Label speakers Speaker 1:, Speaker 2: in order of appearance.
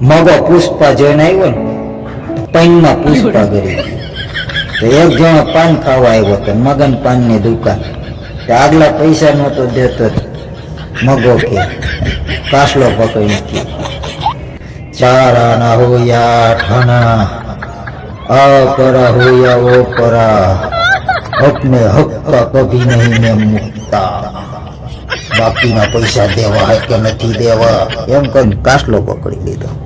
Speaker 1: મગો પુષ્પા જઈને આવ્યો ને, પૈનમાં પુષ્પા ગરી તો એક જણો પાન ખાવા આવ્યો હતો, મગન પાનની દુકાન. આગલા પૈસા નહોતો દેતો મગો કે, કાસલો પકડી નથી ચારા ના હોયા ઠાણા અપરા હોયા ઓ ઓપરા. હકને હક કભી નહીં ને મુકતા. બાકીના પૈસા દેવા કે નથી દેવા. એમ કહીને કાસલો પકડી લીધો.